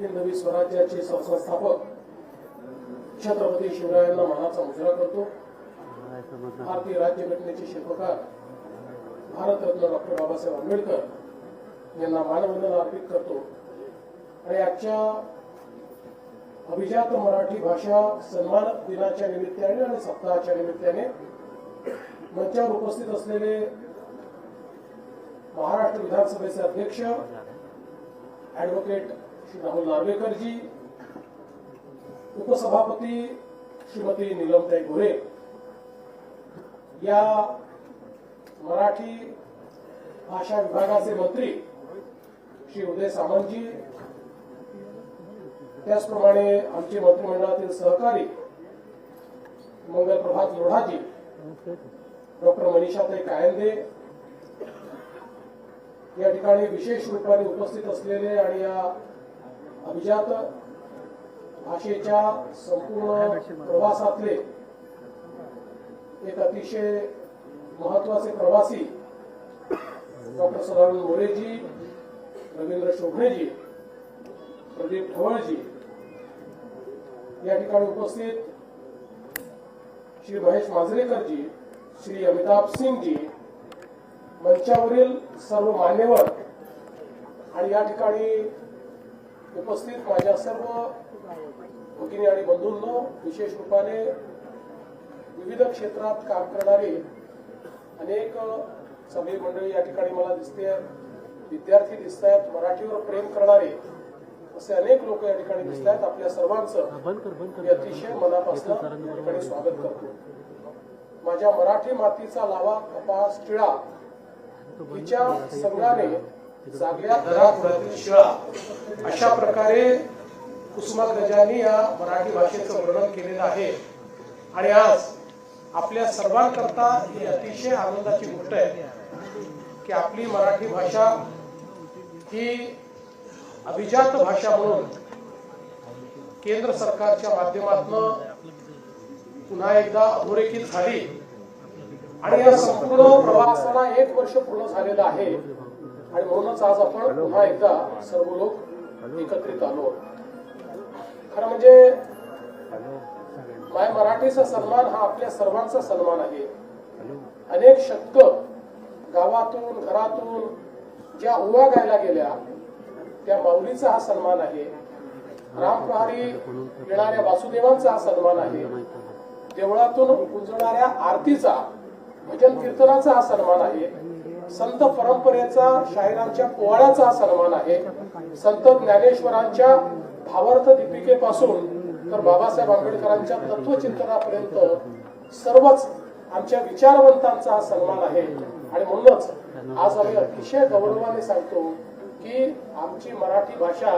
हिंदवी स्वराज्याचे संस्थापक छत्रपती शिवरायांना मानाचा मुजरा करतो. भारतीय राज्यघटनेचे शिल्पकार भारतरत्न डॉक्टर बाबासाहेब आंबेडकर यांना मानवंदना अर्पित करतो. आणि आजच्या अभिजात मराठी भाषा सन्मान दिनाच्या निमित्ताने आणि सप्ताहाच्या निमित्ताने मंचावर उपस्थित असलेले महाराष्ट्र विधानसभेचे अध्यक्ष ऍडव्होकेट श्री राहुल नार्वेकरजी उपसभापती श्रीमती निलमताई गोरे या मराठी भाषा विभागाचे मंत्री श्री उदय सामंतजी त्याचप्रमाणे आमचे मंत्रिमंडळातील सहकारी मंगल प्रभात लोढाजी डॉक्टर मनीषाताई कायंदे या ठिकाणी विशेष रूपाने उपस्थित असलेले आणि या अभिजात भाषेच्या संपूर्ण प्रवासातले एक अतिशय महत्त्वाचे प्रवासी डॉक्टर सदानंद मोरेजी रवींद्र शोभणेजी प्रदीप ठवळजी या ठिकाणी उपस्थित श्री महेश मांजरेकरजी श्री अमिताभ सिंगजी मंचावरील सर्व मान्यवर आणि या ठिकाणी उपस्थित माझ्या सर्व भगिनी आणि बंधूंनो विशेष रूपाने विविध क्षेत्रात काम करणारे अनेक सगळी मंडळी या ठिकाणी मला दिसते विद्यार्थी दिसत आहेत मराठीवर प्रेम करणारे असे अनेक लोक या ठिकाणी दिसत आहेत. आपल्या सर्वांचं मी अतिशय मनापासून या ठिकाणी स्वागत करतो. माझ्या मराठी मातीचा लावा कपास टिळा तिच्या संघाने जागल्या घराघरातील शिळा अशा प्रकारे कुसुमाग्रजांनी या मराठी भाषेचं वर्णन केलेलं आहे. आणि आज आपल्या सर्वांकरता ही अतिशय आनंदाची गोष्ट आहे की आपली मराठी भाषा ही अभिजात भाषा म्हणून केंद्र सरकारच्या माध्यमातून पुन्हा एकदा अधोरेखित झाली. आणि या संपूर्ण प्रवासाला एक वर्ष पूर्ण झालेलं आहे. आणि म्हणूनच आज आपण पुन्हा एकदा सर्व लोक एकत्रित आलो. खरं म्हणजे माय मराठीचा सन्मान हा आपल्या सर्वांचा सन्मान आहे. अनेक शतक गावातून घरातून ज्या ओव्या गायला गेल्या त्या माऊलीचा हा सन्मान आहे. रामप्रहारी येणाऱ्या वासुदेवांचा हा सन्मान आहे. देवळातून गुंजणाऱ्या आरतीचा भजन कीर्तनाचा हा सन्मान आहे. संत परंपरेचा शाहिरांच्या पोवाड्याचा हा सन्मान आहे. संत ज्ञानेश्वरांच्या भावार्थ दीपिकेपासून तर बाबासाहेब आंबेडकरांच्या तत्वचिंतनापर्यंत सर्वच आमच्या विचारवंतांचा हा सन्मान आहे. आणि म्हणूनच आज आम्ही अतिशय गौरवाने सांगतो की आमची मराठी भाषा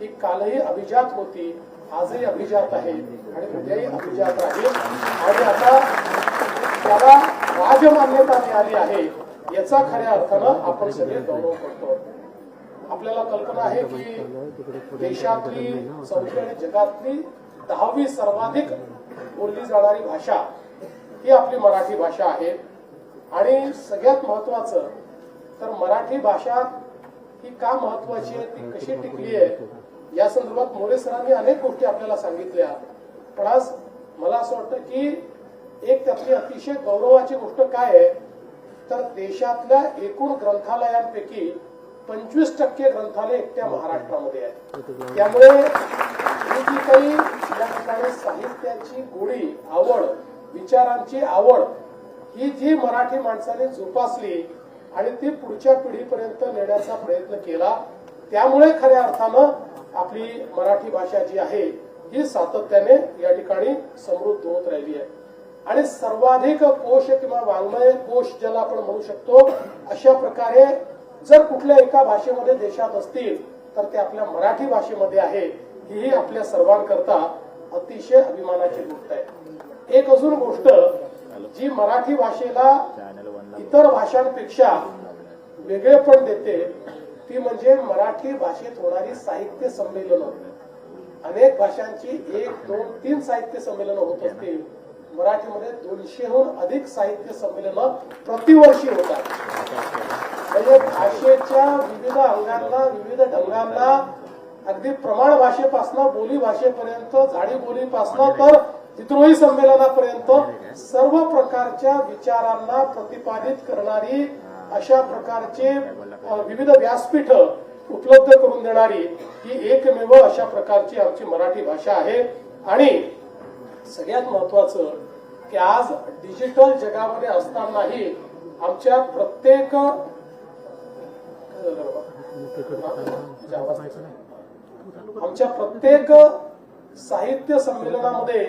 ही कालही अभिजात होती आजही अभिजात आहे आणि उद्याही अभिजात राहील आणि आता त्याला राजमान्यता मिळाली आहे. याचा खऱ्या अर्थानं आपण सगळे गौरव करतो. आपल्याला कल्पना आहे की देशातली चौथी आणि जगातली दहावी सर्वाधिक बोलली जाणारी भाषा ही आपली मराठी भाषा आहे. आणि सगळ्यात महत्वाचं तर मराठी भाषा ही का महत्वाची आहे ती कशी टिकली आहे या संदर्भात मोरे सरांनी अनेक गोष्टी आपल्याला सांगितल्या. पण आज मला असं वाटतं की एक त्यातली अतिशय गौरवाची गोष्ट काय आहे तर देशातल्या एकूण ग्रंथालयांपैकी पंचवीस टक्के ग्रंथालय एकट्या महाराष्ट्रामध्ये आहेत. त्यामुळे ही जी काही या ठिकाणी साहित्याची गोडी आवड विचारांची आवड ही जी मराठी माणसाने जोपासली आणि ती पुढच्या पिढीपर्यंत नेण्याचा प्रयत्न केला त्यामुळे खऱ्या अर्थानं आपली मराठी भाषा जी आहे ही सातत्याने या ठिकाणी समृद्ध होत राहिली आहे. आणि सर्वाधिक कोश किंवा वाङ्मय कोश ज्याला आपण म्हणू शकतो अशा प्रकारे जर कुठल्या एका भाषेमध्ये देशात असतील तर ते आपल्या मराठी भाषेमध्ये आहे ही आपल्या सर्वांकरता अतिशय अभिमानाची गोष्ट आहे. एक अजून गोष्ट जी मराठी भाषेला इतर भाषांपेक्षा वेगळेपण देते ती म्हणजे मराठी भाषेत होणारी साहित्य संमेलनं. अनेक भाषांची एक दोन तीन साहित्य संमेलनं होत असतील मराठीमध्ये दोनशेहून अधिक साहित्य संमेलनं प्रतिवर्षी होतात. म्हणजे भाषेच्या विविध अंगांना विविध ढंगांना अगदी प्रमाण भाषेपासनं बोली भाषेपर्यंत झाडी बोलीपासनं तर विद्रोही संमेलनापर्यंत सर्व प्रकारच्या विचारांना प्रतिपादित करणारी अशा प्रकारचे विविध व्यासपीठ उपलब्ध करून देणारी ही एकमेव अशा प्रकारची आमची मराठी भाषा आहे. आणि सगळ्यात महत्वाचं की आज डिजिटल जगामध्ये असतानाही आमच्या प्रत्येक आमच्या प्रत्येक साहित्य संमेलनामध्ये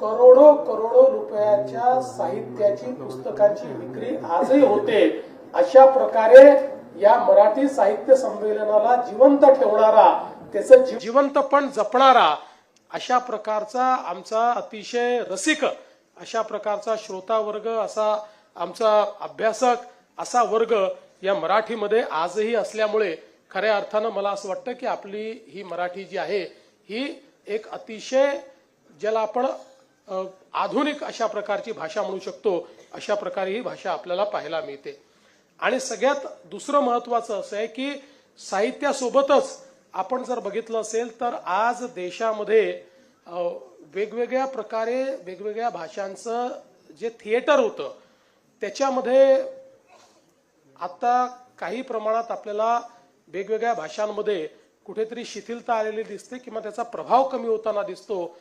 करोडो करोडो रुपयाच्या साहित्याची पुस्तकांची विक्री आजही होते. अशा प्रकारे या मराठी साहित्य संमेलनाला जिवंत ठेवणारा त्याचं जिवंतपण जपणारा अशा प्रकारचा आमचा अतिशय रसिक अशा प्रकारचा श्रोता वर्ग असा आमचा अभ्यासक असा वर्ग या मराठीमध्ये आजही असल्यामुळे खऱ्या अर्थानं मला असं वाटतं की आपली ही मराठी जी आहे ही एक अतिशय ज्याला आपण आधुनिक अशा प्रकारची भाषा म्हणू शकतो अशा प्रकारे ही भाषा आपल्याला पाहायला मिळते. आणि सगळ्यात दुसरं महत्वाचं असं आहे की साहित्यासोबतच आपण जर बघितलं असेल तर आज देशामध्ये वेगवेगळ्या प्रकारे वेगवेगळ्या भाषांचं जे थिएटर होतं त्याच्यामध्ये आता काही प्रमाणात आपल्याला वेगवेगळ्या भाषांमध्ये कुठेतरी शिथिलता आलेली दिसते किंवा त्याचा प्रभाव कमी होताना दिसतो.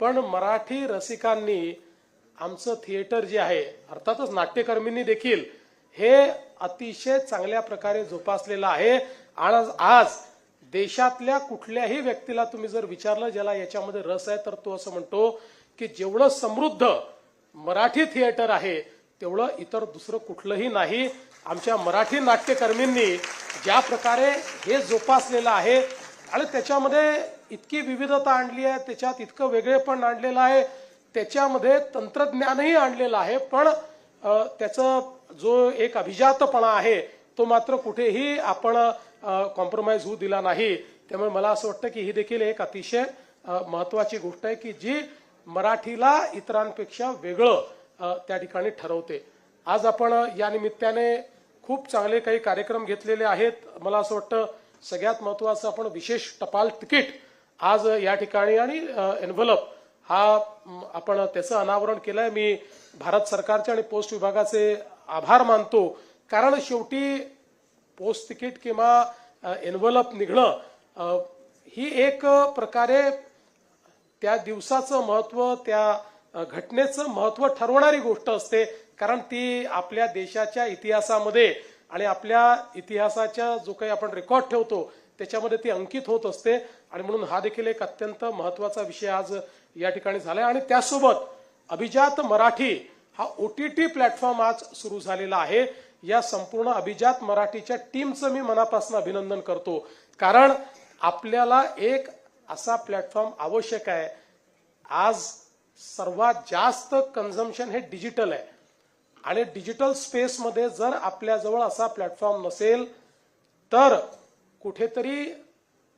पण मराठी रसिकांनी आमचं थिएटर जे आहे अर्थातच नाट्यकर्मींनी देखील हे अतिशय चांगल्या प्रकारे जोपासलेलं आहे. आणि आज देशातल्या कुठल्याही व्यक्तीला तुम्ही जर विचारलं ज्याला याच्यामध्ये रस आहे तर तो असं म्हणतो की जेवढं समृद्ध मराठी थिएटर आहे तेवढं इतर दुसरं कुठलंही नाही. आमच्या मराठी नाट्यकर्मींनी ज्या प्रकारे हे जोपासलेलं आहे आणि त्याच्यामध्ये इतकी विविधता आणली आहे त्याच्यात इतकं वेगळेपण आणलेलं आहे त्याच्यामध्ये तंत्रज्ञानही आणलेलं आहे पण त्याचं जो एक अभिजातपणा आहे तो मात्र कुठेही आपण कॉम्प्रोमाइज होऊ दिला नाही. त्यामुळे मला असं वाटतं की ही देखील एक अतिशय महत्वाची गोष्ट आहे की जी मराठीला इतरांपेक्षा वेगळं त्या ठिकाणी ठरवते. आज आपण या निमित्ताने खूप चांगले काही कार्यक्रम घेतलेले आहेत. मला असं वाटतं सगळ्यात महत्वाचं आपण विशेष टपाल तिकीट आज या ठिकाणी आणि एनव्हलप हा आपण त्याचं अनावरण केलंय. मी भारत सरकारचे आणि पोस्ट विभागाचे आभार मानतो. कारण शेवटी पोस्ट तिकीट किंवा एनव्हलप निघणं ही एक प्रकारे त्या दिवसाचं महत्त्व त्या घटनेचं महत्त्व ठरवणारी गोष्ट असते. कारण ती आपल्या देशाच्या इतिहासामध्ये आणि आपल्या इतिहासाच्या जो काही आपण रेकॉर्ड ठेवतो त्याच्यामध्ये ती अंकित होत असते. आणि म्हणून हा देखील एक अत्यंत महत्त्वाचा विषय आज या ठिकाणी झालाय. आणि त्यासोबत अभिजात मराठी हा ओ टी टी प्लॅटफॉर्म आज सुरू झालेला आहे. या संपूर्ण अभिजात मराठीच्या टीमचं मी मनापासून अभिनंदन करतो. कारण आपल्याला एक असा प्लॅटफॉर्म आवश्यक आहे. आज सर्वात जास्त कन्झम्पन हे डिजिटल आहे. आणि डिजिटल स्पेसमध्ये जर आपल्याजवळ असा प्लॅटफॉर्म नसेल तर कुठेतरी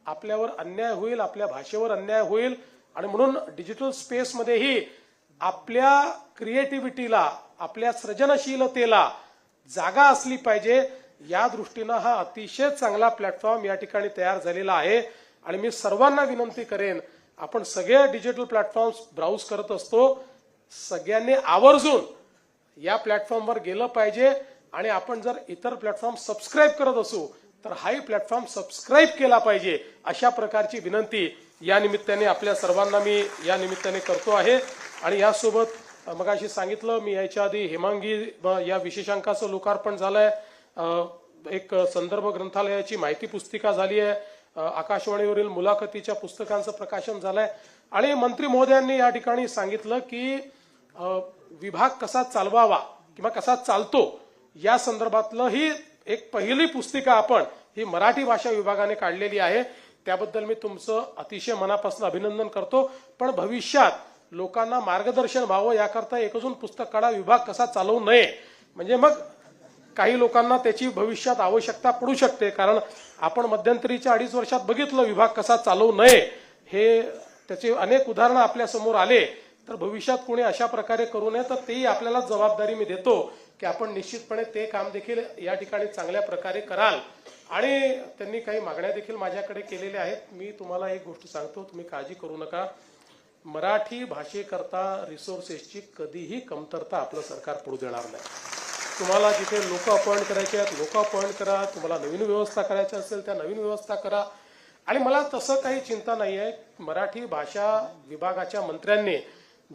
आपल्यावर अन्याय होईल आपल्या भाषेवर अन्याय होईल. आणि म्हणून डिजिटल स्पेसमध्येही आपल्या क्रिएटिव्हिटीला आपल्या सृजनशीलतेला जागा असली पाहिजे. या दृष्टीनं हा अतिशय चांगला प्लॅटफॉर्म या ठिकाणी तयार झालेला आहे. आणि मी सर्वांना विनंती करेन आपण सगळे डिजिटल प्लॅटफॉर्म्स ब्राउज करत असतो. सगळ्यांनी आवर्जून या प्लॅटफॉर्मवर गेलं पाहिजे. आणि आपण जर इतर प्लॅटफॉर्म सबस्क्राईब करत असू तर हाही प्लॅटफॉर्म सबस्क्राईब केला पाहिजे अशा प्रकारची विनंती या निमित्ताने आपल्या सर्वांना मी या निमित्ताने करतो आहे. आणि यासोबत मग अशी सांगितलं मी याच्या आधी हेमांगी या विशेषांकाचं लोकार्पण झालंय. एक संदर्भ ग्रंथालयाची माहिती पुस्तिका झाली आहे. आकाशवाणीवरील मुलाखतीच्या पुस्तकांचं प्रकाशन झालंय. आणि मंत्री महोदयांनी या ठिकाणी सांगितलं की विभाग कसा चालवावा किंवा कसा चालतो या संदर्भातलं ही एक पहिली पुस्तिका आपण ही मराठी भाषा विभागाने काढलेली आहे. त्याबद्दल मी तुमचं अतिशय मनापासून अभिनंदन करतो. पण भविष्यात लोकांना मार्गदर्शन व्हावं याकरता एक अजून पुस्तक काढा विभाग कसा चालवू नये. म्हणजे मग काही लोकांना त्याची भविष्यात आवश्यकता पडू शकते कारण आपण मध्यंतरीच्या अडीच वर्षात बघितलं विभाग कसा चालवू नये. हे त्याचे अनेक उदाहरणं आपल्यासमोर आले. तर भविष्यात कोणी अशा प्रकारे करू नये तर तेही आपल्याला जबाबदारी मी देतो की आपण निश्चितपणे ते काम देखील या ठिकाणी चांगल्या प्रकारे कराल. आणि त्यांनी काही मागण्या देखील माझ्याकडे केलेल्या आहेत. मी तुम्हाला एक गोष्ट सांगतो तुम्ही काळजी करू नका. मराठी भाषेकरता रिसोर्सेसची कधीही कमतरता आपलं सरकार पडू देणार नाही. तुम्हाला जिथे लोक अपॉइंट करायचे आहेत लोक अपॉइंट करा. तुम्हाला नवीन व्यवस्था करायची असेल त्या नवीन व्यवस्था करा. आणि मला तसं काही चिंता नाही आहे. मराठी भाषा विभागाच्या मंत्र्यांनी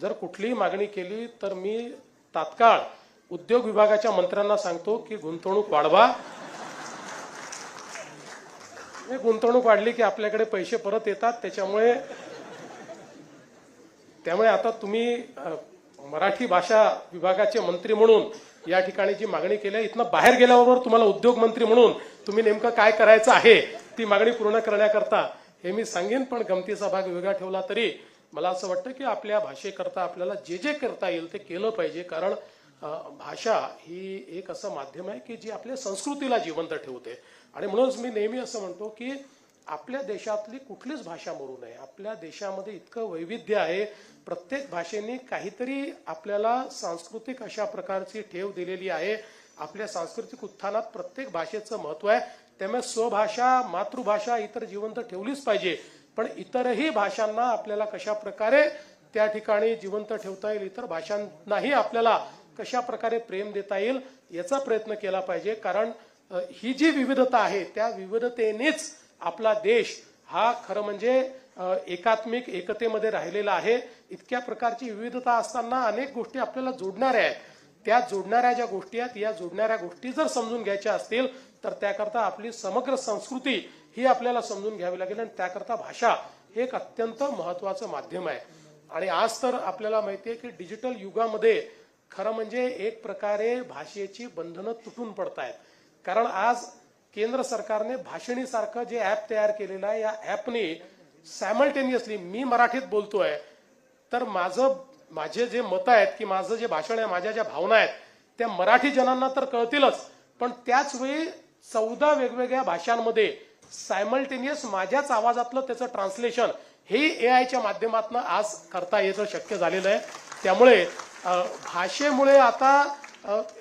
जर कुठलीही मागणी केली तर मी तात्काळ उद्योग विभागाच्या मंत्र्यांना सांगतो की गुंतवणूक वाढवा. हे गुंतवणूक वाढली की आपल्याकडे पैसे परत येतात. त्याच्यामुळे त्यामुळे आता तुम्ही मराठी भाषा विभागाचे मंत्री म्हणून या ठिकाणी जी मागणी केली आहे इथनं बाहेर गेल्याबरोबर तुम्हाला उद्योग मंत्री म्हणून तुम्ही नेमकं काय करायचं आहे ती मागणी पूर्ण करण्याकरता हे मी सांगेन पण गमतीचा भाग वेगळा ठेवला तरी मला असं वाटतं की आपल्या भाषेकरता आपल्याला जे जे करता येईल ते केलं पाहिजे कारण भाषा ही एक असं माध्यम आहे की जी आपल्या संस्कृतीला जिवंत ठेवते. आणि म्हणूनच मी नेहमी असं म्हणतो की आपल्या देशातली कुठलीच भाषा मरू नये. आपल्या देशामध्ये इतकं वैविध्य आहे. प्रत्येक भाषेने काहीतरी आपल्याला सांस्कृतिक अशा प्रकारची ठेव दिलेली आहे. आपल्या सांस्कृतिक उत्थानात प्रत्येक भाषेचं महत्त्व आहे. त्यामुळे स्वभाषा मातृभाषा इतर जिवंत ठेवलीच पाहिजे. पण इतरही भाषांना आपल्याला कशा प्रकारे त्या ठिकाणी जिवंत ठेवता येईल इतर भाषांनाही आपल्याला कशा प्रकारे प्रेम देता येईल याचा प्रयत्न केला पाहिजे. कारण ही जी विविधता आहे त्या विविधतेनेच आपला देश हा खरं म्हणजे एकात्मिक एकतेमध्ये राहिलेला आहे. इतक्या प्रकारची विविधता असताना अनेक गोष्टी आपल्याला जोडणाऱ्या आहेत. त्या जोडणाऱ्या ज्या गोष्टी आहेत या जोडणाऱ्या गोष्टी जर समजून घ्यायच्या असतील तर त्याकरता आपली समग्र संस्कृती ही आपल्याला समजून घ्यावी लागेल आणि त्याकरता भाषा हे एक अत्यंत महत्वाचं माध्यम आहे. आणि आज तर आपल्याला माहिती आहे की डिजिटल युगामध्ये खरं म्हणजे एक प्रकारे भाषेची बंधनं तुटून पडत आहेत कारण आज केंद्र सरकारने भाषणीसारखं जे ऍप तयार केलेलं आहे या ऍपने सायमल्टेनियसली मी मराठीत बोलतोय. तर माझं माझे जे मत आहेत की माझं जे भाषण आहे माझ्या ज्या भावना आहेत त्या मराठी जनांना तर कळतीलच. पण त्याच वेळी चौदा वेगवेगळ्या भाषांमध्ये सायमल्टेनियस माझ्याच आवाजातलं त्याचं ट्रान्सलेशन हे ए आयच्या माध्यमातून आज करता येतं शक्य झालेलं आहे. त्यामुळे भाषेमुळे आता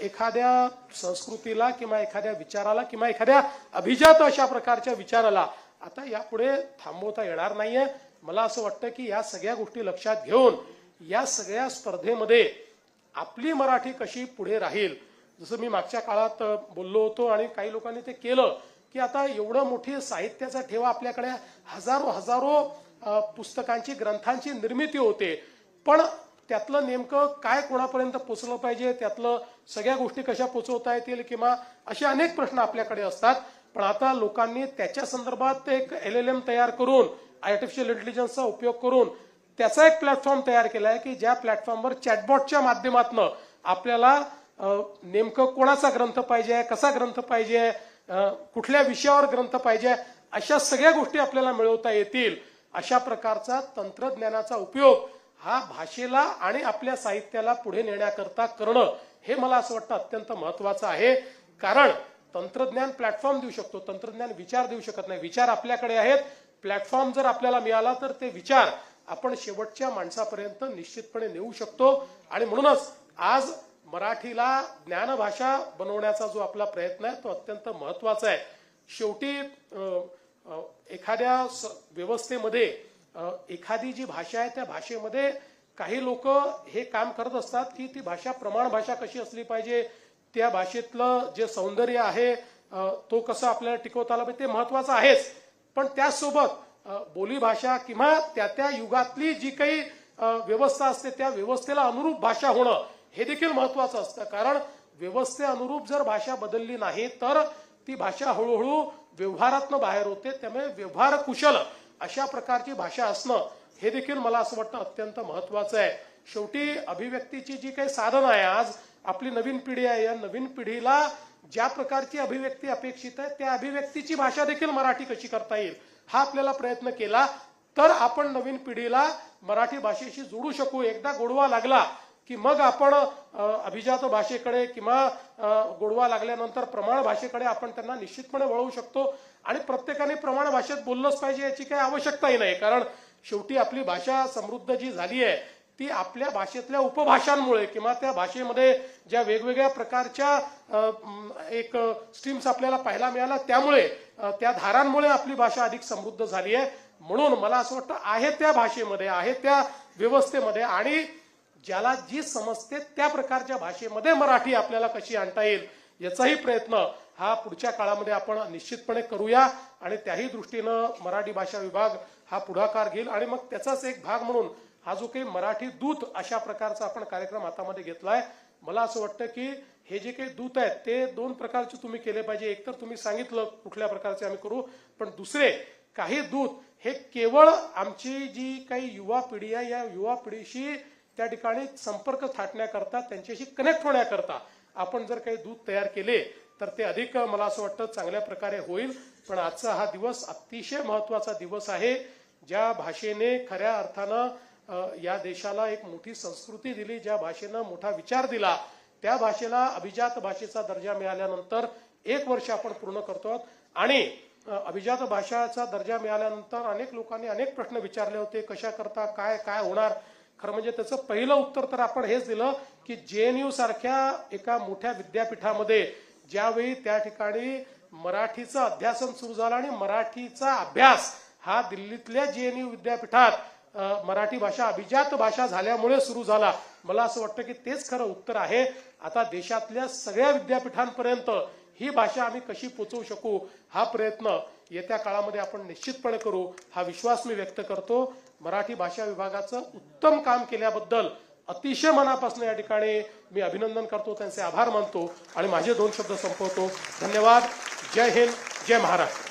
एखाद्या संस्कृतीला किंवा एखाद्या विचाराला किंवा एखाद्या अभिजात अशा प्रकारच्या विचाराला आता यापुढे थांबवता येणार नाहीये. मला असं वाटतं की या सगळ्या गोष्टी लक्षात घेऊन या सगळ्या स्पर्धेमध्ये आपली मराठी कशी पुढे राहील? जसं मी मागच्या काळात बोललो होतो आणि काही लोकांनी ते केलं की आता एवढं मोठी साहित्याचा ठेवा आपल्याकडे हजारो हजारो पुस्तकांची ग्रंथांची निर्मिती होते. पण त्यातलं नेमकं काय कोणापर्यंत पोचलं पाहिजे त्यातलं सगळ्या गोष्टी कशा पोचवता येतील किंवा असे अनेक प्रश्न आपल्याकडे असतात. पण आता लोकांनी त्याच्या संदर्भात एक एल एल एम तयार करून आर्टिफिशियल इंटेलिजन्सचा उपयोग करून त्याचा एक प्लॅटफॉर्म तयार केला आहे की ज्या प्लॅटफॉर्मवर चॅटबॉटच्या माध्यमातून आपल्याला नेमकं कोणाचा ग्रंथ पाहिजे कसा ग्रंथ पाहिजे कुठल्या विषयावर ग्रंथ पाहिजे अशा सगळ्या गोष्टी आपल्याला मिळवता येतील. अशा प्रकारचा तंत्रज्ञानाचा उपयोग हा भाषेला आणि आपल्या साहित्याला पुढे नेण्याकरता करणं हे मला असं वाटतं अत्यंत महत्वाचं आहे. कारण तंत्रज्ञान प्लॅटफॉर्म देऊ शकतो तंत्रज्ञान विचार देऊ शकत नाही. विचार आपल्याकडे आहेत. प्लॅटफॉर्म जर आपल्याला मिळाला तर ते विचार आपण शेवटच्या माणसापर्यंत निश्चितपणे नेऊ शकतो. आणि म्हणूनच आज मराठीला ज्ञानभाषा बनवण्याचा जो आपला प्रयत्न आहे तो अत्यंत महत्त्वाचा आहे. शेवटी एखाद्या स- व्यवस्थेमध्ये एखादी जी भाषा आहे त्या भाषेमध्ये काही लोक हे काम करत असतात की ती भाषा प्रमाण भाषा कशी असली पाहिजे त्या भाषेतलं जे सौंदर्य आहे तो कसं आपल्याला टिकवता आला पाहिजे ते महत्वाचं आहेच. पण त्याचसोबत बोलीभाषा किंवा त्या त्या युगातली जी काही व्यवस्था असते त्या व्यवस्थेला अनुरूप भाषा होणं हे देखील महत्वाचं असतं. कारण व्यवस्थे अनुरूप जर भाषा बदलली नाही तर ती भाषा हळूहळू व्यवहारातनं बाहेर होते त्यामुळे व्यवहार कुशल अशा प्रकारची भाषा असणं हे देखील मला असं वाटतं अत्यंत महत्वाचं आहे. शेवटी अभिव्यक्तीची जी काही साधन आहे आज आपली नवीन पिढी आहे. या नवीन पिढीला ज्या प्रकारची अभिव्यक्ती अपेक्षित आहे त्या अभिव्यक्तीची भाषा देखील मराठी कशी करता येईल हा आपल्याला प्रयत्न केला. तर आपण नवीन पिढीला मराठी भाषेशी जोडू शकू. एकदा गोडवा लागला की मग आपण अभिजात भाषेकडे किंवा गोडवा लागल्यानंतर प्रमाण भाषेकडे आपण त्यांना निश्चितपणे वळवू शकतो. आणि प्रत्येकाने प्रमाण भाषेत बोललंच पाहिजे याची काही आवश्यकताही नाही. कारण शेवटी आपली भाषा समृद्ध जी झाली आहे ती आपल्या भाषेतल्या उपभाषांमुळे किंवा त्या भाषेमध्ये ज्या वेगवेगळ्या प्रकारच्या एक स्ट्रीम्स आपल्याला पाहायला मिळाल्या त्यामुळे त्या धारांमुळे आपली भाषा अधिक समृद्ध झाली आहे. म्हणून मला असं वाटतं आहे त्या भाषेमध्ये आहे त्या व्यवस्थेमध्ये आणि ज्याला जी समजते त्या प्रकारच्या भाषेमध्ये मराठी आपल्याला कशी आणता येईल याचाही प्रयत्न हा पुढच्या काळामध्ये आपण निश्चितपणे करूया आणि त्याही दृष्टीनं मराठी भाषा विभाग हा पुढाकार घेईल. आणि मग त्याचाच एक भाग म्हणून हा जो काही मराठी दूत अशा प्रकारचा आपण कार्यक्रम हातामध्ये घेतलाय मला असं वाटतं की हे जे काही दूत आहेत ते दोन प्रकारचे तुम्ही केले पाहिजे. एकतर तुम्ही सांगितलं कुठल्या प्रकारचे आम्ही करू पण दुसरे काही दूत हे केवळ आमची जी काही युवा पिढी आहे या युवा पिढीशी त्या ठिकाणी संपर्क थाटण्याकरता त्यांच्याशी कनेक्ट होण्याकरता आपण जर काही दूध तयार केले तर ते अधिक मला असं वाटतं चांगल्या प्रकारे होईल. पण आजचा हा दिवस अतिशय महत्त्वाचा दिवस आहे ज्या भाषेने खऱ्या अर्थानं या देशाला एक मोठी संस्कृती दिली ज्या भाषेनं मोठा विचार दिला त्या भाषेला अभिजात भाषेचा दर्जा मिळाल्यानंतर एक वर्ष आपण पूर्ण करतो आणि अभिजात भाषाचा दर्जा मिळाल्यानंतर अनेक लोकांनी अनेक प्रश्न विचारले होते कशा करता काय काय होणार? खरं म्हणजे त्याचं पहिलं उत्तर तर आपण हेच दिलं की जे एन यू सारख्या एका मोठ्या विद्यापीठामध्ये ज्यावेळी त्या ठिकाणी मराठीचं अध्यासन सुरू झालं आणि मराठीचा अभ्यास हा दिल्लीतल्या जे एन यू विद्यापीठात मराठी भाषा अभिजात भाषा झाल्यामुळे सुरू झाला. मला असं वाटतं की तेच खरं उत्तर आहे. आता देशातल्या सगळ्या विद्यापीठांपर्यंत ही भाषा आम्ही कशी पोचवू शकू? हा प्रयत्न येत्या काळामध्ये आपण निश्चितपणे करू हा विश्वास मी व्यक्त करतो. मराठी भाषा विभागाचं उत्तम काम केल्याबद्दल अतिशय मनापासून या ठिकाणी मी अभिनंदन करतो त्यांचे आभार मानतो आणि माझे दोन शब्द संपवतो. धन्यवाद. जय हिंद. जय महाराष्ट्र.